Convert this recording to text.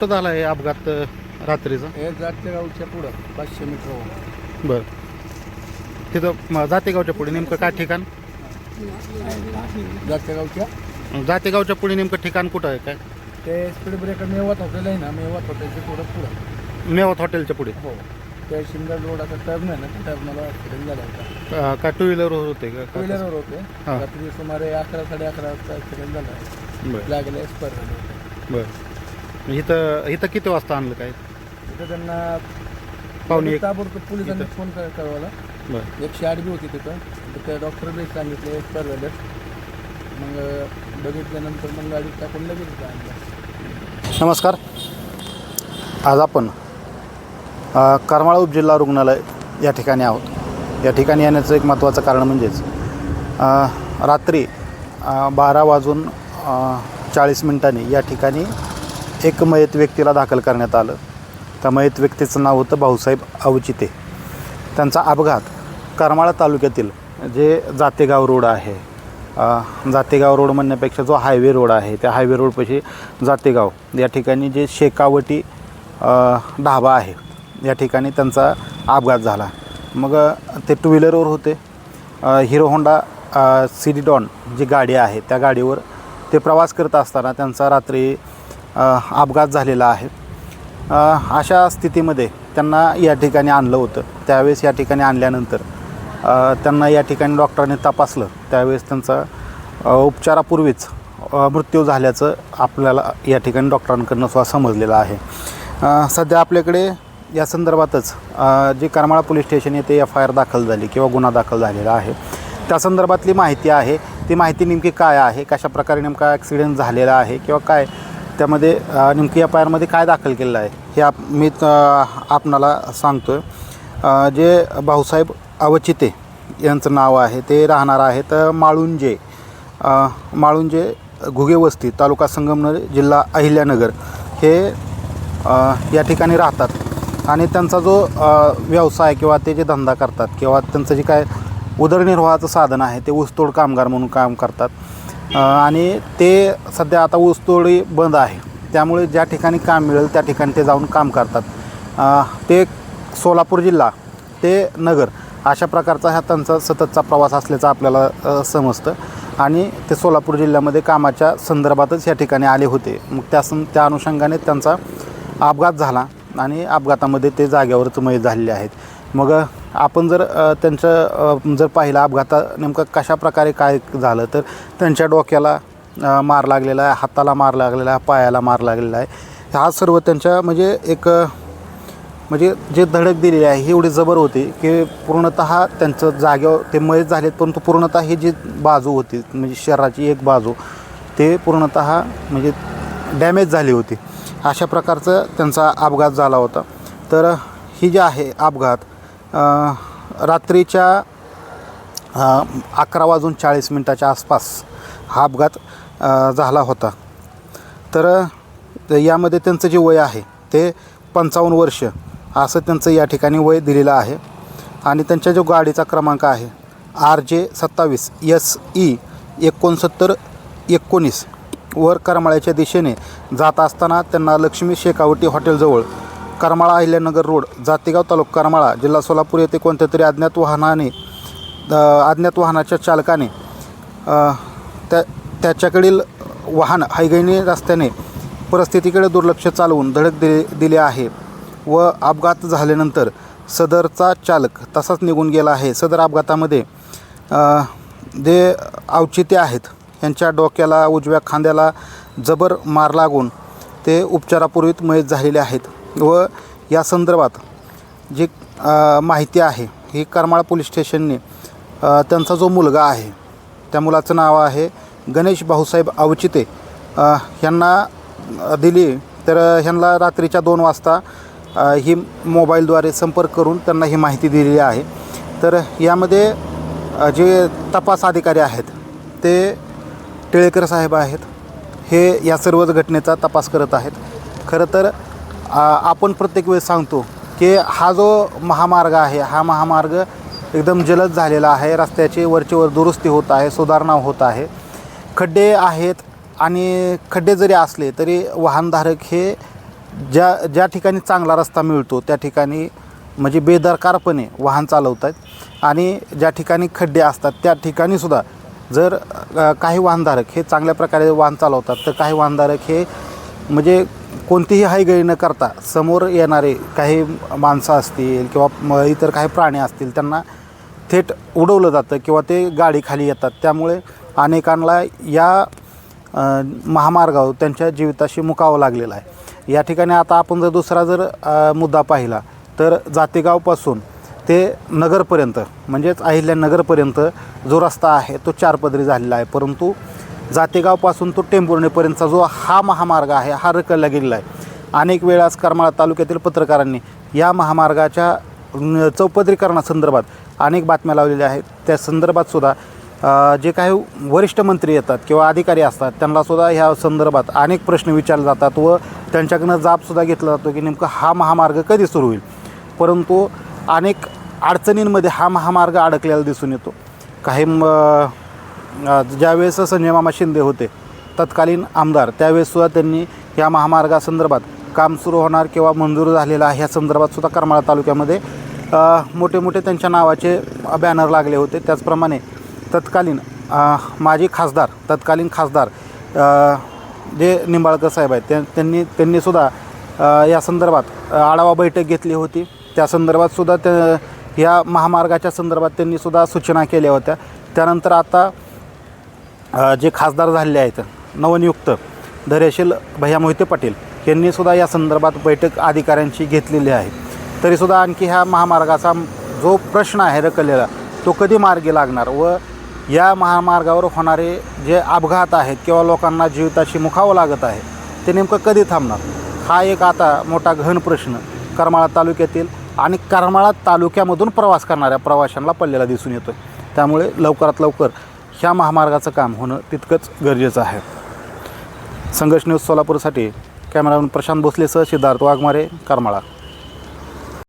कुठं झाला आहे अपघात रात्रीचा? हे जातच्या गावच्या पुढं पाचशे मीटर बरं. तिथं म, जातेगावच्या पुढे नेमकं काय ठिकाण? जातच्या गावच्या जातेगावच्या पुढे नेमकं ठिकाण कुठं आहे काय? ते स्पीड ब्रेकर मेवात हॉटेल आहे ना मेवात हॉटेलच्या पुढं पुढं. मेवात हॉटेलच्या पुढे. हो. त्या शिंदर रोडाचा टर्न आहे ना त्या टर्नला ॲक्सिडेंट झाला होता. अ, काय टू व्हीलर होते का? टू का व्हीलरवर होते. हा. रात्री सुमारे अकरा साडे अकरा वाजता ॲक्सिडेंट झाला. बरं. लागले एक्सपायर झाले होते. बरं. इथं इथं किती वाजता आणलं काय? तिथं त्यांना पावणे एक ताबडतोब पोलिसांनी. फोन कर- कळवला बरं. एकशे आठ बी होती तिथं. त्या डॉक्टर बी सांगितले एक्सपायर झाले मग बघितल्यानंतर मग गाडी टाकून लगेच इथं आणलं. नमस्कार. आज आपण अ, करमाळा उपजिल्हा रुग्णालय या ठिकाणी आहोत. या ठिकाणी येण्याचं एक महत्त्वाचं कारण म्हणजेच अ, रात्री अ, बारा वाजून चाळीस मिनिटांनी या ठिकाणी एक मयत व्यक्तीला दाखल करण्यात आलं. त्या मयत व्यक्तीचं नाव होतं भाऊसाहेब अवचिते त्यांचा अपघात करमाळा तालुक्यातील जे जातेगाव रोड आहे जातेगाव रोड म्हणण्यापेक्षा जो हायवे रोड आहे त्या हायवे रोडपाशी जातेगाव या ठिकाणी जे शेकावटी ढाबा आहे या ठिकाणी त्यांचा अपघात झाला. मग ते टू व्हीलरवर होते. हिरो होंडा सिडी डॉन जी गाडी आहे त्या गाडीवर ते प्रवास करत असताना त्यांचा रात्री अपघात झालेला आहे. अशा स्थितीमध्ये त्यांना या ठिकाणी आणलं होतं. त्यावेळेस या ठिकाणी आणल्यानंतर त्यांना या ठिकाणी डॉक्टरांनी तपासलं. त्यावेळेस त्यांचा उपचारापूर्वीच मृत्यू झाल्याचं आपल्याला या ठिकाणी डॉक्टरांकडनं सुद्धा समजलेलं आहे. सध्या आपल्याकडे या संदर्भातच जी जे करमाळा पोलीस स्टेशन येथे एफ आय आर दाखल झाली किंवा गुन्हा दाखल झालेला आहे. त्या संदर्भातली माहिती आहे. ती माहिती नेमकी काय आहे? कशा प्रकारे नेमका ॲक्सिडेंट झालेला आहे? किंवा काय त्यामध्ये अ, नेमकी एफ आय आरमध्ये काय दाखल केलेलं आहे हे आप मी आपणाला सांगतो आहे जे भाऊसाहेब अवचिते यांचं नाव आहे ते राहणार आहेत माळुंजे. माळुंजे घुगे वस्ती तालुका संगमनर जिल्हा अहिल्यानगर. हे या ठिकाणी राहतात. आणि त्यांचा जो व्यवसाय किंवा ते जे धंदा करतात किंवा त्यांचं जे काय उदरनिर्वाहाचं साधन आहे ते ऊसतोड कामगार म्हणून काम करतात. आणि ते सध्या आता ऊसतोडी बंद आहे. त्यामुळे ज्या ठिकाणी काम मिळेल त्या ठिकाणी ते जाऊन काम करतात. ते सोलापूर जिल्हा ते नगर अशा प्रकारचा हा त्यांचा सततचा प्रवास असल्याचा आपल्याला समजतं. आणि ते सोलापूर जिल्ह्यामध्ये कामाच्या संदर्भातच या ठिकाणी आले होते. मग त्या सं त्या अनुषंगाने त्यांचा अपघात झाला आणि अपघातामध्ये ते जाग्यावरच मयत झालेले आहेत. मग आपण जर त्यांचं जर पाहिलं अपघाता नेमकं कशा प्रकारे काय झालं तर त्यांच्या डोक्याला मार लागलेला आहे हाताला मार लागलेला आहे पायाला मार लागलेला आहे. हा सर्व त्यांच्या म्हणजे एक म्हणजे जे धडक दिलेली आहे ही एवढी जबर होती की पूर्णतः त्यांचं जागेवर ते मयत झालेत परंतु पूर्णतः ही जी बाजू होती म्हणजे शरीराची एक बाजू ते पूर्णतः म्हणजे डॅमेज झाली होती. अशा प्रकारचं त्यांचा अपघात झाला होता. तर ही जी आहे अपघात रात्रीच्या अकरा वाजून चाळीस मिनटाच्या आसपास हा अपघात झाला होता. तर यामध्ये त्यांचं जे वय आहे ते पंचावन्न वर्ष असं त्यांचं या ठिकाणी वय दिलेलं आहे. आणि त्यांच्या जो गाडीचा क्रमांक आहे आर जे सत्तावीस एस ई एकोणसत्तर एकोणीस वर करमाळ्याच्या दिशेने जात असताना त्यांना लक्ष्मी शेकावटी हॉटेलजवळ करमाळा अहिल्यानगर रोड जातेगाव तालुका करमाळा जिल्हा सोलापूर येथे कोणत्या तरी अज्ञात वाहनाने अज्ञात वाहनाच्या चालकाने त्या त्याच्याकडील वाहन हायगैनी रस्त्याने परिस्थितीकडे दुर्लक्ष चालवून धडक दि दिले आहे व अपघात झाल्यानंतर सदरचा चालक तसाच निघून गेला आहे. सदर अपघातामध्ये जे औचित्य आहेत यांच्या डोक्याला उजव्या खांद्याला जबर मार लागून ते उपचारापूर्वीत मयत झालेले आहेत. व या संदर्भात जी माहिती आहे ही करमाळा पोलीस स्टेशनने त्यांचा जो मुलगा आहे त्या मुलाचं नाव आहे गणेश भाऊसाहेब अवचिते. ह्यांना दिली. तर ह्यांना रात्रीच्या दोन वाजता ही मोबाईलद्वारे संपर्क करून त्यांना ही माहिती दिलेली आहे. तर यामध्ये जे तपास अधिकारी आहेत ते टिळेकर साहेब आहेत. हे या सर्वच घटनेचा तपास करत आहेत. खरं तर आपण प्रत्येक वेळेस सांगतो की हा जो महामार्ग आहे हा महामार्ग एकदम जलद झालेला आहे रस्त्याची वरचेवर दुरुस्ती होत आहे सुधारणा होत आहे. खड्डे आहेत आणि खड्डे जरी असले तरी वाहनधारक हे ज्या ज्या ठिकाणी चांगला रस्ता मिळतो त्या ठिकाणी म्हणजे बेदरकारपणे वाहन चालवत आहेत आणि ज्या ठिकाणी खड्डे असतात त्या ठिकाणीसुद्धा जर काही वाहनधारक हे चांगल्या प्रकारे वाहन चालवतात तर काही वाहनधारक हे म्हणजे कोणतीही हायगळी न करता समोर येणारे काही माणसं असतील किंवा म- इतर काही प्राणी असतील त्यांना थेट उडवलं जातं किंवा ते गाडीखाली येतात. त्यामुळे अनेकांना या महामार्गावर त्यांच्या जीविताशी मुकावं लागलेलं आहे. या ठिकाणी आता आपण जर दुसरा जर मुद्दा पाहिला तर जातेगावपासून ते नगरपर्यंत म्हणजेच अहिल्यानगरपर्यंत जो रस्ता आहे तो चारपदरी झालेला आहे. परंतु जातेगावपासून तो टेंभुर्णीपर्यंतचा जो हा महामार्ग आहे हा रखडला गेलेला आहे. अनेक वेळाच करमाळा तालुक्यातील पत्रकारांनी या महामार्गाच्या चौपदरीकरणासंदर्भात अनेक बातम्या लावलेल्या आहेत. त्या संदर्भातसुद्धा जे काही वरिष्ठ मंत्री येतात किंवा अधिकारी असतात त्यांनासुद्धा ह्या संदर्भात अनेक प्रश्न विचारले जातात व त्यांच्याकडनं जाबसुद्धा घेतला जातो की नेमकं हा महामार्ग कधी सुरू होईल. परंतु अनेक अडचणींमध्ये हा महामार्ग अडकलेला दिसून येतो. काही ज्यावेळेस संजयमामा शिंदे होते तत्कालीन आमदार त्यावेळेससुद्धा त्यांनी या महामार्गासंदर्भात काम सुरू होणार किंवा मंजूर झालेलं आहे ह्या संदर्भातसुद्धा करमाळा तालुक्यामध्ये मोठे मोठे त्यांच्या नावाचे बॅनर लागले होते. त्याचप्रमाणे तत्कालीन माजी खासदार तत्कालीन खासदार जे निंबाळकर साहेब आहेत त्या त्यांनी त्यांनीसुद्धा या संदर्भात आढावा बैठक घेतली होती. त्या संदर्भातसुद्धा त्या या महामार्गाच्या संदर्भात त्यांनीसुद्धा सूचना केल्या होत्या. त्यानंतर आता जे खासदार झालेले आहेत नवनियुक्त धैर्यशील भैया मोहिते पाटील यांनीसुद्धा या संदर्भात बैठक अधिकाऱ्यांची घेतलेली आहे. तरीसुद्धा आणखी ह्या महामार्गाचा जो प्रश्न आहे रकलेला तो कधी मार्गी लागणार व या महामार्गावर होणारे जे अपघात आहेत किंवा लोकांना जीविताशी मुखावं लागत आहे ते नेमकं कधी थांबणार? हा एक आता मोठा घन प्रश्न करमाळा तालुक्यातील आणि करमाळा तालुक्यामधून प्रवास करणाऱ्या प्रवाशांना पडलेला दिसून येतो त्यामुळे लवकरात लवकर ह्या महामार्गाचं काम होणं तितकंच गरजेचं आहे. संघर्ष न्यूज सोलापूरसाठी कॅमेरामॅन प्रशांत भोसलेसह सिद्धार्थ वाघमारे करमाळा.